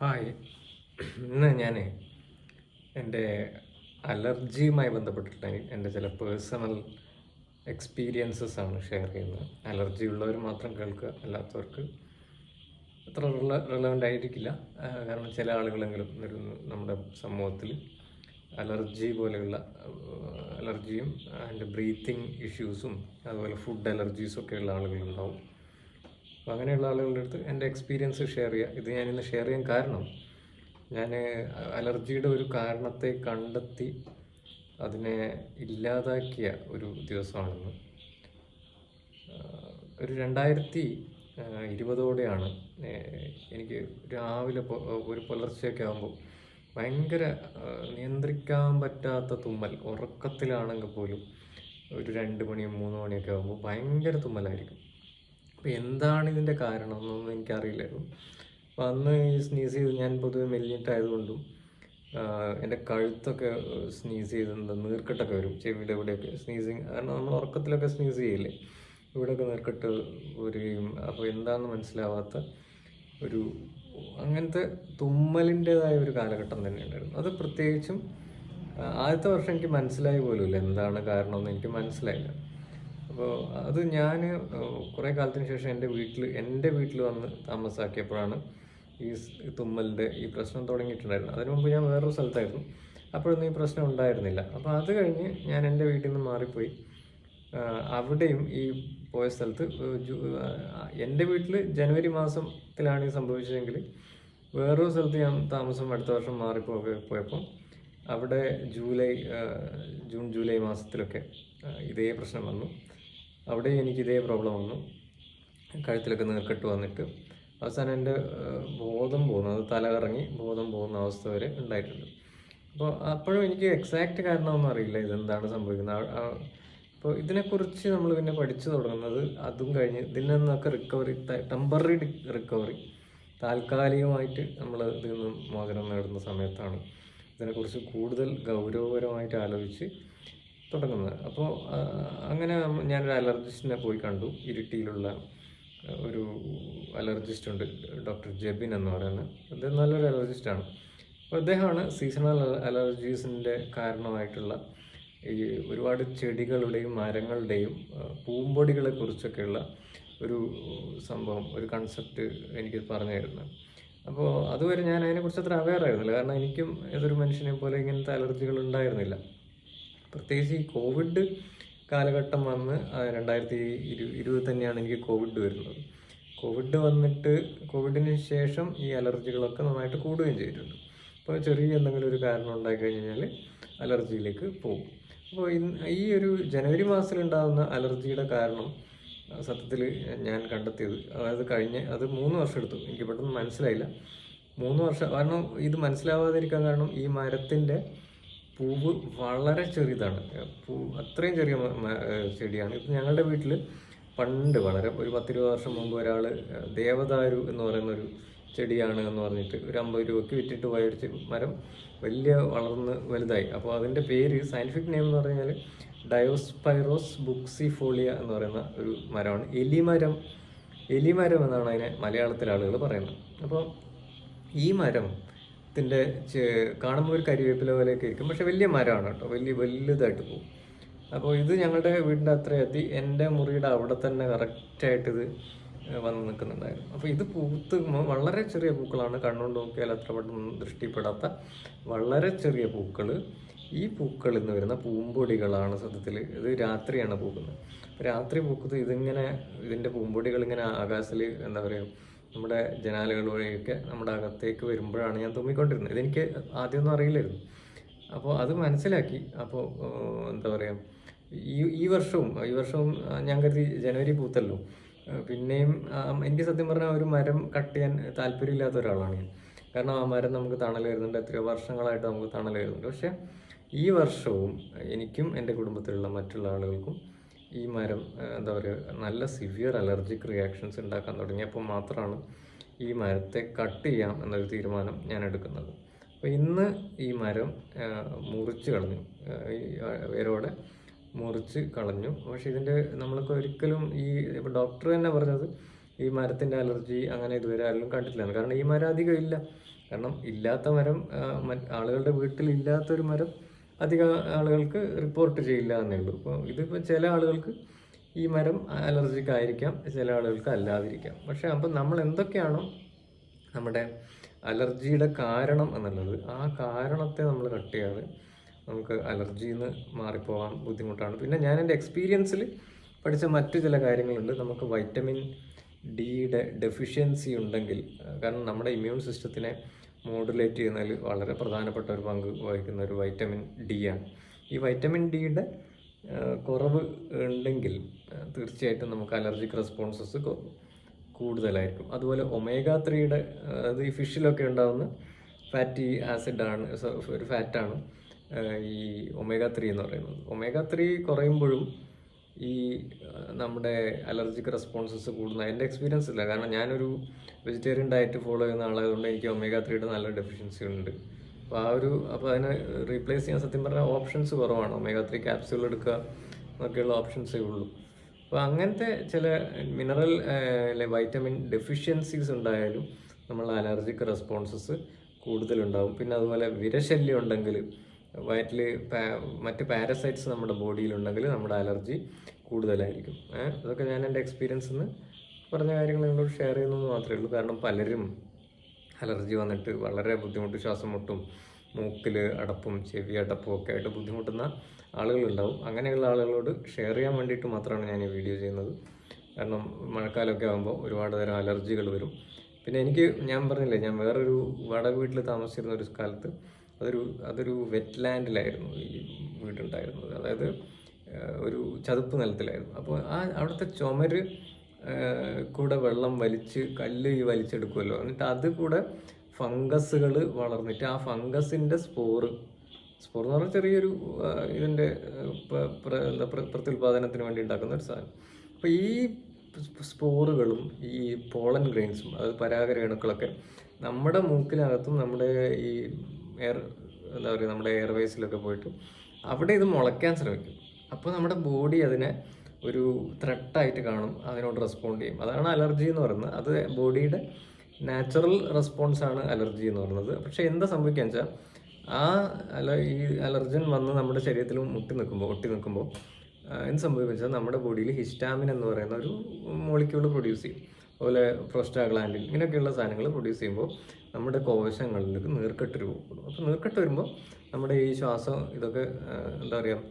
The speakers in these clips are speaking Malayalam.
ഹായ്. ഇന്ന് ഞാൻ എന്റെ അലർജിയുമായി ബന്ധപ്പെട്ടിട്ടുള്ള എന്റെ ചില പേഴ്സണൽ എക്സ്പീരിയൻസസ് ആണ് ഷെയർ ചെയ്യുന്നത്. അലർജി ഉള്ളവർ മാത്രം കേൾക്കുക അല്ലാത്തവർക്ക് അത്ര റിലവന്റ് ആയിരിക്കില്ല കാരണം ചില ആളുകളെങ്കിലും നമ്മുടെ സമൂഹത്തിൽ. അലർജി പോലെയുള്ള അലർജിയും അതിന്റെ ബ്രീത്തിങ് ഇഷ്യൂസും അതുപോലെ ഫുഡ് അലർജീസും ഒക്കെയുള്ള ആളുകളുണ്ടാവും. അപ്പോൾ അങ്ങനെയുള്ള ആളുകളുടെ അടുത്ത് എന്റെ എക്സ്പീരിയൻസ് ഷെയർ ചെയ്യുക ഇത് ഞാനിന്ന് ഷെയർ ചെയ്യാൻ കാരണം ഞാൻ അലർജിയുടെ ഒരു കാരണത്തെ കണ്ടെത്തി അതിനെ ഇല്ലാതാക്കിയ ഒരു ദിവസമാണെന്ന്. ഒരു രണ്ടായിരത്തി ഇരുപതോടെയാണ് എനിക്ക് രാവിലെ ഒരു പുലർച്ചയൊക്കെ ആകുമ്പോൾ ഭയങ്കര നിയന്ത്രിക്കാൻ പറ്റാത്ത തുമ്മൽ ഉറക്കത്തിലാണെങ്കിൽ പോലും ഒരു രണ്ട് മണിയും മൂന്ന് മണിയൊക്കെ ആകുമ്പോൾ ഭയങ്കര തുമ്മലായിരിക്കും. അപ്പോൾ എന്താണ് ഇതിന്റെ കാരണം എന്നൊന്നും എനിക്കറിയില്ലായിരുന്നു അപ്പോൾ അന്ന് ഈ സ്നീസ് ചെയ്ത്. ഞാൻ പൊതുവെ മെല്ലിട്ടായതുകൊണ്ടും എന്റെ കഴുത്തൊക്കെ സ്നീസ് ചെയ്ത് എന്താ നീർക്കെട്ടൊക്കെ വരും. ചെവിയുടെ ഇവിടെയൊക്കെ സ്നീസിങ് കാരണം നമ്മൾ ഉറക്കത്തിലൊക്കെ സ്നീസ് ചെയ്യില്ലേ? ഇവിടെയൊക്കെ നീർക്കെട്ട് വരികയും അപ്പോൾ എന്താണെന്ന് മനസ്സിലാവാത്ത ഒരു അങ്ങനത്തെ തുമ്മലിന്റെതായ ഒരു കാലഘട്ടം തന്നെ ഉണ്ടായിരുന്നു. അത് പ്രത്യേകിച്ചും ആദ്യത്തെ വർഷം എനിക്ക് മനസ്സിലായി പോലുമില്ല. എന്താണ് കാരണമെന്ന് എനിക്ക് മനസ്സിലായില്ല. അപ്പോൾ അത് ഞാൻ കുറേ കാലത്തിന് ശേഷം എന്റെ വീട്ടിൽ എന്റെ വീട്ടിൽ വന്ന് താമസാക്കിയപ്പോഴാണ് ഈ തുമ്മലിന്റെ ഈ പ്രശ്നം തുടങ്ങിയിട്ടുണ്ടായിരുന്നത്. അതിനു മുമ്പ് ഞാൻ വേറൊരു സ്ഥലത്തായിരുന്നു. അപ്പോഴൊന്നും ഈ പ്രശ്നം ഉണ്ടായിരുന്നില്ല. അപ്പോൾ അത് കഴിഞ്ഞ് ഞാൻ എന്റെ വീട്ടിൽ നിന്ന് മാറിപ്പോയി. അവിടെയും ഈ പോയ സ്ഥലത്ത് എന്റെ വീട്ടിൽ ജനുവരി മാസത്തിലാണ് ഇത് സംഭവിച്ചതെങ്കിൽ വേറൊരു സ്ഥലത്ത് ഞാൻ താമസം അടുത്ത വർഷം മാറിപ്പോ പോയപ്പോൾ അവിടെ ജൂലൈ ജൂൺ ജൂലൈ മാസത്തിലൊക്കെ ഇതേ പ്രശ്നം വന്നു. അവിടെ എനിക്ക് ഇതേ പ്രോബ്ലം വന്നു. കഴുത്തിലൊക്കെ നീർക്കെട്ട് വന്നിട്ട് അവസാനം എന്റെ ബോധം പോകുന്നു. അത് തലകറങ്ങി ബോധം പോകുന്ന അവസ്ഥ വരെ ഉണ്ടായിട്ടുണ്ട്. അപ്പോൾ അപ്പോഴും എനിക്ക് എക്സാക്റ്റ് കാരണമൊന്നും അറിയില്ല ഇതെന്താണ് സംഭവിക്കുന്നത്. അപ്പോൾ ഇതിനെക്കുറിച്ച് നമ്മൾ പിന്നെ പഠിച്ചു തുടങ്ങുന്നത് അതും കഴിഞ്ഞ് ഇതിൽ നിന്നൊക്കെ റിക്കവറി ടെമ്പററി റിക്കവറി താൽക്കാലികമായിട്ട് നമ്മൾ ഇതിൽ നിന്നും മോചനം നേടുന്ന സമയത്താണ്. ഇതിനെക്കുറിച്ച് കൂടുതൽ ഗൗരവപരമായിട്ട് ആലോചിച്ച് തുടങ്ങുന്നത്. അപ്പോൾ അങ്ങനെ ഞാനൊരു അലർജിസ്റ്റിനെ പോയി കണ്ടു. ഇരിട്ടിയിലുള്ള ഒരു അലർജിസ്റ്റ് ഉണ്ട് ഡോക്ടർ ജെബിൻ എന്ന് പറയുന്നത് അദ്ദേഹം നല്ലൊരു അലർജിസ്റ്റാണ്. അപ്പോൾ അദ്ദേഹമാണ് സീസണൽ അലർജീസിന്റെ കാരണമായിട്ടുള്ള ഈ ഒരുപാട് ചെടികളുടെയും മരങ്ങളുടെയും പൂമ്പൊടികളെ കുറിച്ചൊക്കെയുള്ള ഒരു സംഭവം ഒരു കൺസെപ്റ്റ് എനിക്ക് പറഞ്ഞു തരുന്നത് അപ്പോൾ അതുവരെ ഞാൻ അതിനെക്കുറിച്ച് അത്ര അവെയർ ആയിരുന്നില്ല. കാരണം എനിക്കും ഏതൊരു മനുഷ്യനെ പോലെ ഇങ്ങനത്തെ അലർജികൾ ഉണ്ടായിരുന്നില്ല. പ്രത്യേകിച്ച് ഈ കോവിഡ് കാലഘട്ടം വന്ന് രണ്ടായിരത്തി ഇരു ഇരുപത് തന്നെയാണ് എനിക്ക് കോവിഡ് വരുന്നത്. കോവിഡ് വന്നിട്ട് കോവിഡിന് ശേഷം ഈ അലർജികളൊക്കെ നന്നായിട്ട് കൂടുകയും ചെയ്തിട്ടുണ്ട്. അപ്പോൾ ചെറിയ എന്തെങ്കിലും ഒരു കാരണം ഉണ്ടായി കഴിഞ്ഞാൽ അലർജിയിലേക്ക് പോകും. അപ്പോൾ ഈ ഒരു ജനുവരി മാസത്തിലുണ്ടാകുന്ന അലർജിയുടെ കാരണം സത്യത്തിൽ ഞാൻ കണ്ടെത്തിയത് അതായത് കഴിഞ്ഞ അത് മൂന്ന് വർഷം എടുത്തു. എനിക്ക് പെട്ടെന്ന് മനസ്സിലായില്ല. മൂന്ന് വർഷം കാരണം ഇത് മനസ്സിലാവാതിരിക്കാൻ കാരണം ഈ മരത്തിന്റെ പൂവ് വളരെ ചെറിയതാണ്. പൂ അത്രയും ചെറിയ ചെടിയാണ്. ഇപ്പം ഞങ്ങളുടെ വീട്ടിൽ പണ്ട് വളരെ ഒരു പത്തിരുപത് വർഷം മുമ്പ് ഒരാൾ ദേവദാരു എന്ന് പറയുന്ന ഒരു ചെടിയാണ് എന്ന് പറഞ്ഞിട്ട് ഒരു അമ്പത് രൂപയ്ക്ക് വിറ്റിട്ട് പോയ ഒരു മരം വലിയ വളർന്ന് വലുതായി. അപ്പോൾ അതിന്റെ പേര് സയന്റിഫിക് നെയിം എന്ന് പറഞ്ഞാൽ ഡയോസ്പൈറോസ് ബുക്സിഫോളിയ എന്ന് പറയുന്ന ഒരു മരമാണ്. എലിമരം എലിമരം എന്നാണ് അതിനെ മലയാളത്തിലാളുകൾ പറയുന്നത്. അപ്പോൾ ഈ മരം ത്തിന്റെ കാണുമ്പോൾ ഒരു കരിവേപ്പില പോലെയൊക്കെ ഇരിക്കും പക്ഷെ വലിയ മരമാണ് കേട്ടോ. വലിയ വലുതായിട്ട് പോകും അപ്പോൾ ഇത് ഞങ്ങളുടെ വീടിന്റെ അത്ര എത്തി എന്റെ മുറിയുടെ അവിടെ തന്നെ കറക്റ്റായിട്ട് ഇത് വന്ന് നിൽക്കുന്നുണ്ടായിരുന്നു. അപ്പോൾ ഇത് പൂത്ത് വളരെ ചെറിയ പൂക്കളാണ്. കണ്ണുകൊണ്ട് നോക്കിയാൽ അത്ര പെട്ടെന്ന് ദൃഷ്ടിപ്പെടാത്ത വളരെ ചെറിയ പൂക്കൾ ഈ പൂക്കളിൽ നിന്ന് വരുന്ന പൂമ്പൊടികളാണ് സത്യത്തിൽ ഇത് രാത്രിയാണ് പൂക്കുന്നത്. രാത്രി പൂക്കുന്നത് ഇതിങ്ങനെ ഇതിന്റെ പൂമ്പൊടികൾ ഇങ്ങനെ ആകാശത്തിൽ എന്താ പറയുക നമ്മുടെ ജനാലകൾ വഴിയൊക്കെ നമ്മുടെ അകത്തേക്ക് വരുമ്പോഴാണ് ഞാൻ തുമ്മിക്കൊണ്ടിരുന്നത് ഇതെനിക്ക് ആദ്യമൊന്നും അറിയില്ലായിരുന്നു. അപ്പോൾ അത് മനസ്സിലാക്കി. അപ്പോൾ എന്താ പറയുക ഈ ഈ വർഷവും ഈ വർഷവും ഞാൻ കരുതി ജനുവരി പൂത്തല്ലോ. പിന്നെയും എനിക്ക് സത്യം പറഞ്ഞാൽ ഒരു മരം കട്ട് ചെയ്യാൻ താല്പര്യമില്ലാത്ത ഒരാളാണ് ഞാൻ. കാരണം ആ മരം നമുക്ക് തണൽ വരുന്നുണ്ട്. എത്രയോ വർഷങ്ങളായിട്ട് നമുക്ക് തണൽ വരുന്നുണ്ട്. പക്ഷേ ഈ വർഷവും എനിക്കും എന്റെ കുടുംബത്തിലുള്ള മറ്റുള്ള ആളുകൾക്കും ഈ മരം എന്താ പറയുക നല്ല സിവിയർ അലർജിക് റിയാക്ഷൻസ് ഉണ്ടാക്കാൻ തുടങ്ങിയപ്പോൾ മാത്രമാണ് ഈ മരത്തെ കട്ട് ചെയ്യാം എന്നൊരു തീരുമാനം ഞാൻ എടുക്കുന്നത്. അപ്പോൾ ഇന്ന് ഈ മരം മുറിച്ച് കളഞ്ഞു. വേരോടെ മുറിച്ച് കളഞ്ഞു. പക്ഷേ ഇതിന്റെ നമ്മൾക്ക് ഒരിക്കലും ഈ ഇപ്പോൾ ഡോക്ടർ തന്നെ പറഞ്ഞത് ഈ മരത്തിന്റെ അലർജി അങ്ങനെ ഇതുവരെ ആരും കണ്ടിട്ടില്ല. കാരണം ഈ മരം അധികം ഇല്ല. കാരണം ഇല്ലാത്ത മരം ആളുകളുടെ വീട്ടിൽ ഇല്ലാത്തൊരു മരം അധികം ആളുകൾക്ക് റിപ്പോർട്ട് ചെയ്യില്ല എന്നേ ഉള്ളൂ. അപ്പോൾ ഇതിപ്പോൾ ചില ആളുകൾക്ക് ഈ മരം അലർജിക്ക് ആയിരിക്കാം ചില ആളുകൾക്ക് അല്ലാതിരിക്കാം. പക്ഷേ അപ്പം നമ്മൾ എന്തൊക്കെയാണോ നമ്മുടെ അലർജിയുടെ കാരണം എന്നുള്ളത് ആ കാരണത്തെ നമ്മൾ കട്ട് ചെയ്യാതെ നമുക്ക് അലർജിയിൽ നിന്ന് മാറിപ്പോകാൻ ബുദ്ധിമുട്ടാണ്. പിന്നെ ഞാൻ എന്റെ എക്സ്പീരിയൻസിൽ പഠിച്ച മറ്റു ചില കാര്യങ്ങളുണ്ട്. നമുക്ക് വൈറ്റമിൻ ഡിയുടെ ഡെഫിഷ്യൻസി ഉണ്ടെങ്കിൽ കാരണം നമ്മുടെ ഇമ്മ്യൂൺ സിസ്റ്റത്തിനെ മോഡുലേറ്റ് ചെയ്യുന്നതിൽ വളരെ പ്രധാനപ്പെട്ട ഒരു പങ്ക് വഹിക്കുന്ന ഒരു വൈറ്റമിൻ ഡി ആണ്. ഈ വൈറ്റമിൻ ഡിയുടെ കുറവ് ഉണ്ടെങ്കിൽ തീർച്ചയായിട്ടും നമുക്ക് അലർജിക് റെസ്പോൺസസ് കൂടുതലായിരിക്കും. അതുപോലെ ഒമേഗ ത്രീയുടെ അത് ഈ ഫിഷിലൊക്കെ ഉണ്ടാകുന്ന ഫാറ്റി ആസിഡാണ് ഒരു ഫാറ്റാണ് ഈ ഒമേഗ ത്രീ എന്ന് പറയുന്നത്. ഒമേഗ ത്രീ കുറയുമ്പോഴും ഈ നമ്മുടെ അലർജിക് റെസ്പോൺസസ് കൂടുന്ന എന്റെ എക്സ്പീരിയൻസ് ഇല്ല. കാരണം ഞാനൊരു വെജിറ്റേറിയൻ ഡയറ്റ് ഫോളോ ചെയ്യുന്ന ആളായതുകൊണ്ട് എനിക്ക് ഒമേഗ ത്രീയുടെ നല്ല ഡെഫിഷ്യൻസി ഉണ്ട്. അപ്പോൾ ആ ഒരു അപ്പോൾ അതിനെ റീപ്ലേസ് ചെയ്യാൻ സത്യം പറഞ്ഞാൽ ഓപ്ഷൻസ് കുറവാണ്. ഒമേഗ ത്രീ ക്യാപ്സ്യൂൾ എടുക്കുക എന്നൊക്കെയുള്ള ഓപ്ഷൻസേ ഉള്ളൂ. അപ്പോൾ അങ്ങനത്തെ ചില മിനറൽ അല്ലെ വൈറ്റമിൻ ഡെഫിഷ്യൻസീസ് ഉണ്ടായാലും നമ്മൾ അലർജിക് റെസ്പോൺസസ് കൂടുതലുണ്ടാവും. പിന്നെ അതുപോലെ വിരശല്യം ഉണ്ടെങ്കിൽ വയറ്റിൽ മറ്റ് പാരസൈറ്റ്സ് നമ്മുടെ ബോഡിയിലുണ്ടെങ്കിൽ നമ്മുടെ അലർജി കൂടുതലായിരിക്കും. അതൊക്കെ ഞാൻ എന്റെ എക്സ്പീരിയൻസിൽ നിന്ന് പറഞ്ഞ കാര്യങ്ങൾ നിങ്ങളോട് ഷെയർ ചെയ്യുന്നത് മാത്രമേ ഉള്ളൂ. കാരണം പലരും അലർജി വന്നിട്ട് വളരെ ബുദ്ധിമുട്ട് ശ്വാസം മുട്ടും മൂക്കിൽ അടപ്പും ചെവി അടപ്പും ഒക്കെ ആയിട്ട് ബുദ്ധിമുട്ടുന്ന ആളുകളുണ്ടാവും. അങ്ങനെയുള്ള ആളുകളോട് ഷെയർ ചെയ്യാൻ വേണ്ടിയിട്ട് മാത്രമാണ് ഞാൻ ഈ വീഡിയോ ചെയ്യുന്നത്. കാരണം മഴക്കാലമൊക്കെ ആകുമ്പോൾ ഒരുപാട് തരം അലർജികൾ വരും. പിന്നെ എനിക്ക് ഞാൻ പറഞ്ഞില്ലേ ഞാൻ വേറൊരു വട വീട്ടിൽ താമസിച്ചിരുന്ന ഒരു കാലത്ത് അതൊരു അതൊരു വെറ്റ് ലാൻഡിലായിരുന്നു ഈ വീടുണ്ടായിരുന്നത്. അതായത് ഒരു ചതുപ്പ് നിലത്തിലായിരുന്നു. അപ്പോൾ ആ അവിടുത്തെ ചുമര് കൂടെ വെള്ളം വലിച്ച് കല്ല് ഈ വലിച്ചെടുക്കുമല്ലോ എന്നിട്ട് അത് കൂടെ ഫംഗസുകൾ വളർന്നിട്ട് ആ ഫംഗസിന്റെ സ്പോറ് സ്പോർ എന്ന് പറഞ്ഞാൽ ചെറിയൊരു ഇതിന്റെ എന്താ പ്ര- പ്രത്യുൽപാദനത്തിന് വേണ്ടി ഉണ്ടാക്കുന്ന ഒരു സാധനം. അപ്പോൾ ഈ സ്പോറുകളും ഈ പോളൻ ഗ്രെയിൻസും അതായത് പരാഗരേണുക്കളൊക്കെ നമ്മുടെ മൂക്കിനകത്തും നമ്മുടെ ഈ എയർ എന്താ പറയുക നമ്മുടെ എയർവേസിലൊക്കെ പോയിട്ട് അവിടെ ഇത് മുളയ്ക്കാൻ ശ്രമിക്കും. അപ്പോൾ നമ്മുടെ ബോഡി അതിനെ ഒരു ത്രെട്ടായിട്ട് കാണും അതിനോട് റെസ്പോണ്ട് ചെയ്യും. അതാണ് അലർജി എന്ന് പറയുന്നത്. അത് ബോഡിയുടെ നാച്ചുറൽ റെസ്പോൺസ് ആണ് അലർജി എന്ന് പറയുന്നത്. പക്ഷേ എന്താ സംഭവിക്കുക വെച്ചാൽ ആ അല ഈ അലർജൻ വന്ന് നമ്മുടെ ശരീരത്തിൽ മുട്ടി നിൽക്കുമ്പോൾ ഒട്ടി നിൽക്കുമ്പോൾ എന്ത് സംഭവിക്കുക വെച്ചാൽ നമ്മുടെ ബോഡിയിൽ ഹിസ്റ്റാമിൻ എന്ന് പറയുന്ന ഒരു മോളിക്യൂൾ പ്രൊഡ്യൂസ് ചെയ്യും. അതുപോലെ പ്രോസ്റ്റാഗ്ലാൻഡിൻ ഇങ്ങനെയൊക്കെയുള്ള സാധനങ്ങൾ പ്രൊഡ്യൂസ് ചെയ്യുമ്പോൾ നമ്മുടെ കോശങ്ങളിലേക്ക് നീർക്കെട്ട് രൂപപ്പെടും. അപ്പോൾ നീർക്കെട്ട് വരുമ്പോൾ നമ്മുടെ ഈ ശ്വാസം ഇതൊക്കെ എന്താ പറയുക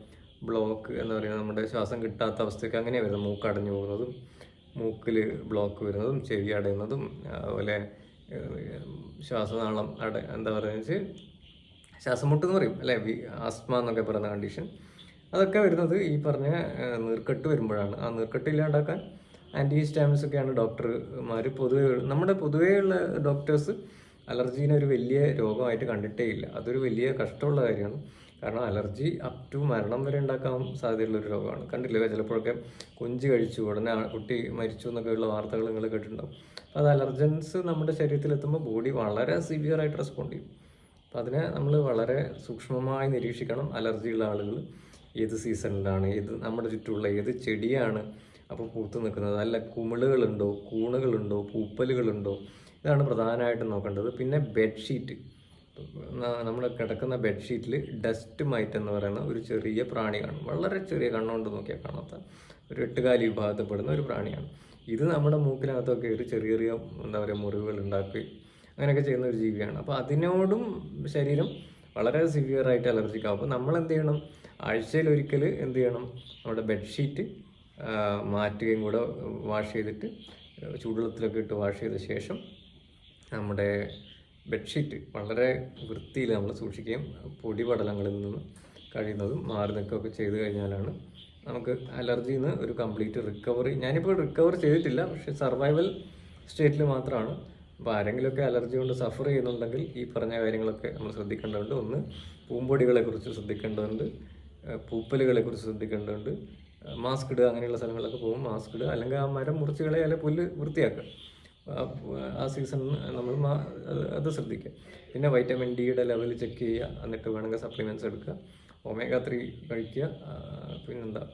ബ്ലോക്ക് എന്താ പറയുക നമ്മുടെ ശ്വാസം കിട്ടാത്ത അവസ്ഥയ്ക്ക് അങ്ങനെയാണ് വരുന്നത്. മൂക്ക് അടഞ്ഞു പോകുന്നതും മൂക്കിൽ ബ്ലോക്ക് വരുന്നതും ചെവി അടയുന്നതും അതുപോലെ ശ്വാസനാളം അട എന്താ പറയുക വെച്ചാൽ ശ്വാസം മുട്ട് എന്ന് പറയും അല്ലേ? ആസ്മ എന്നൊക്കെ പറയുന്ന കണ്ടീഷൻ അതൊക്കെ വരുന്നത് ഈ പറഞ്ഞ നീർക്കെട്ട് വരുമ്പോഴാണ്. ആ നീർക്കെട്ട് ഇല്ലാണ്ടാക്കാൻ ആന്റി ഹിസ്റ്റാമിൻസ് ഒക്കെയാണ് ഡോക്ടർമാർ പൊതുവേ നമ്മുടെ പൊതുവേയുള്ള ഡോക്ടേഴ്സ് അലർജീനെ ഒരു വലിയ രോഗമായിട്ട് കണ്ടിട്ടേ ഇല്ല. അതൊരു വലിയ കഷ്ടമുള്ള കാര്യമാണ്. കാരണം അലർജി അപ് ടു മരണം വരെ ഉണ്ടാക്കാൻ സാധ്യതയുള്ള ഒരു രോഗമാണ്. കണ്ടില്ലേ? ചിലപ്പോഴൊക്കെ കൊഞ്ച് കഴിച്ചു ഉടനെ കുട്ടി മരിച്ചു എന്നൊക്കെയുള്ള വാർത്തകൾ നിങ്ങൾ കേട്ടിട്ടുണ്ടാവും. അപ്പോൾ അത് അലർജൻസ് നമ്മുടെ ശരീരത്തിൽ എത്തുമ്പോൾ ബോഡി വളരെ സിവിയർ ആയിട്ട് റെസ്പോണ്ട് ചെയ്യും. അപ്പോൾ അതിനെ നമ്മൾ വളരെ സൂക്ഷ്മമായി നിരീക്ഷിക്കണം. അലർജിയുള്ള ആളുകൾ ഏത് സീസണിലാണ് ഏത് നമ്മുടെ ചുറ്റുമുള്ള ഏത് ചെടിയാണ് അപ്പോൾ പൂത്ത് നിൽക്കുന്നത്. അല്ല കുമിളുകളുണ്ടോ കൂണുകളുണ്ടോ പൂപ്പലുകളുണ്ടോ? ഇതാണ് പ്രധാനമായിട്ടും നോക്കേണ്ടത്. പിന്നെ ബെഡ്ഷീറ്റ്. നമ്മൾ കിടക്കുന്ന ബെഡ്ഷീറ്റിൽ ഡസ്റ്റ് മൈറ്റ് എന്ന് പറയുന്ന ഒരു ചെറിയ പ്രാണി കാണും വളരെ ചെറിയ കണ്ണുകൊണ്ട് നോക്കിയാൽ കാണാത്ത ഒരു എട്ടുകാലി വിഭാഗത്തിൽപ്പെടുന്ന ഒരു പ്രാണിയാണ്. ഇത് നമ്മുടെ മൂക്കിനകത്തൊക്കെ ഒരു ചെറിയ ചെറിയ എന്താ പറയുക മുറിവുകൾ ഉണ്ടാക്കി അങ്ങനെയൊക്കെ ചെയ്യുന്ന ഒരു ജീവിയാണ്. അപ്പോൾ അതിനോടും ശരീരം വളരെ സിവിയർ ആയിട്ട് അലർജിക്ക് ആവും. അപ്പോൾ നമ്മൾ എന്ത് ചെയ്യണം? ആഴ്ചയിൽ ഒരിക്കൽ എന്ത് ചെയ്യണം? നമ്മുടെ ബെഡ്ഷീറ്റ് മാറ്റുകയും കൂടെ വാഷ് ചെയ്തിട്ട് ചൂടുവെള്ളത്തിലൊക്കെ ഇട്ട് വാഷ് ചെയ്ത ശേഷം നമ്മുടെ ബെഡ്ഷീറ്റ് വളരെ വൃത്തിയിൽ നമ്മൾ സൂക്ഷിക്കുകയും പൊടിപടലങ്ങളിൽ നിന്നും കഴിയുന്നതും മാറി നിൽക്കുകയൊക്കെ ചെയ്ത് കഴിഞ്ഞാലാണ് നമുക്ക് അലർജിയിൽ നിന്ന് ഒരു കംപ്ലീറ്റ് റിക്കവറി. ഞാനിപ്പോൾ റിക്കവർ ചെയ്തിട്ടില്ല പക്ഷെ സർവൈവൽ സ്റ്റേറ്റിൽ മാത്രമാണ്. അപ്പോൾ ആരെങ്കിലുമൊക്കെ അലർജി കൊണ്ട് സഫർ ചെയ്യുന്നുണ്ടെങ്കിൽ ഈ പറഞ്ഞ കാര്യങ്ങളൊക്കെ നമ്മൾ ശ്രദ്ധിക്കേണ്ടതുണ്ട്. ഒന്ന് പൂമ്പൊടികളെക്കുറിച്ച് ശ്രദ്ധിക്കേണ്ടതുണ്ട് പൂപ്പലുകളെക്കുറിച്ച് ശ്രദ്ധിക്കേണ്ടതുണ്ട്. മാസ്ക് ഇടുക അങ്ങനെയുള്ള സ്ഥലങ്ങളിലൊക്കെ പോകും മാസ്ക് ഇടുക. അല്ലെങ്കിൽ ആ മരം മുറിച്ച് കളയുക പുല്ല് വൃത്തിയാക്കുക. ആ- സീസൺ നമ്മൾ അത് ശ്രദ്ധിക്കുക. പിന്നെ വൈറ്റമിൻ ഡിയുടെ ലെവൽ ചെക്ക് ചെയ്യുക. എന്നിട്ട് വേണമെങ്കിൽ സപ്ലിമെന്റ്സ് എടുക്കുക. ഒമേഗ ത്രീ കഴിക്കുക. പിന്നെന്താ?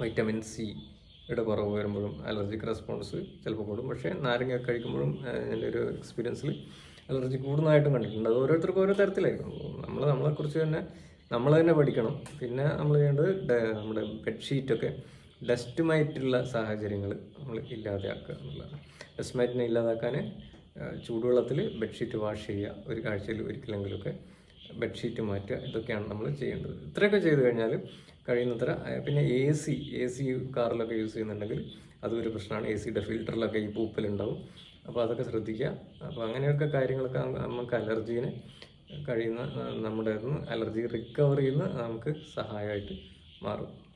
വൈറ്റമിൻ സി യുടെ കുറവ് വരുമ്പോഴും അലർജിക് റെസ്പോൺസ് ചിലപ്പോൾ കൂടും. പക്ഷേ നാരങ്ങ കഴിക്കുമ്പോഴും എന്റെ ഒരു എക്സ്പീരിയൻസിൽ അലർജി കൂടുന്നതായിട്ടും കണ്ടിട്ടുണ്ട്. അത് ഓരോരുത്തർക്കും ഓരോ തരത്തിലായിരിക്കും. നമ്മൾ നമ്മളെക്കുറിച്ച് തന്നെ നമ്മൾ തന്നെ പഠിക്കണം. പിന്നെ നമ്മൾ ചെയ്യേണ്ടത് നമ്മുടെ ബെഡ്ഷീറ്റൊക്കെ ഡസ്റ്റ് മൈറ്റുള്ള സാഹചര്യങ്ങൾ നമ്മൾ ഇല്ലാതെയാക്കുക എന്നുള്ളതാണ്. ഡസ്റ്റ് മൈറ്റിനെ ഇല്ലാതാക്കാൻ ചൂടുവെള്ളത്തിൽ ബെഡ്ഷീറ്റ് വാഷ് ചെയ്യുക ഒരു കാഴ്ചയിൽ ഒരിക്കലെങ്കിലുമൊക്കെ ബെഡ്ഷീറ്റ് മാറ്റുക ഇതൊക്കെയാണ് നമ്മൾ ചെയ്യേണ്ടത്. ഇത്രയൊക്കെ ചെയ്ത് കഴിഞ്ഞാൽ കഴിയുന്നത്ര പിന്നെ എ സി എ സി കാറിലൊക്കെ യൂസ് ചെയ്യുന്നുണ്ടെങ്കിൽ അതൊരു പ്രശ്നമാണ്. എ സിയുടെ ഫിൽറ്ററിലൊക്കെ ഈ പൂപ്പലുണ്ടാവും. അപ്പോൾ അതൊക്കെ ശ്രദ്ധിക്കുക. അപ്പോൾ അങ്ങനെയൊക്കെ കാര്യങ്ങളൊക്കെ നമുക്ക് അലർജീനെ കഴിയുന്ന നമ്മുടെ അലർജി റിക്കവർ ചെയ്യുന്ന നമുക്ക് സഹായമായിട്ട് മാറും.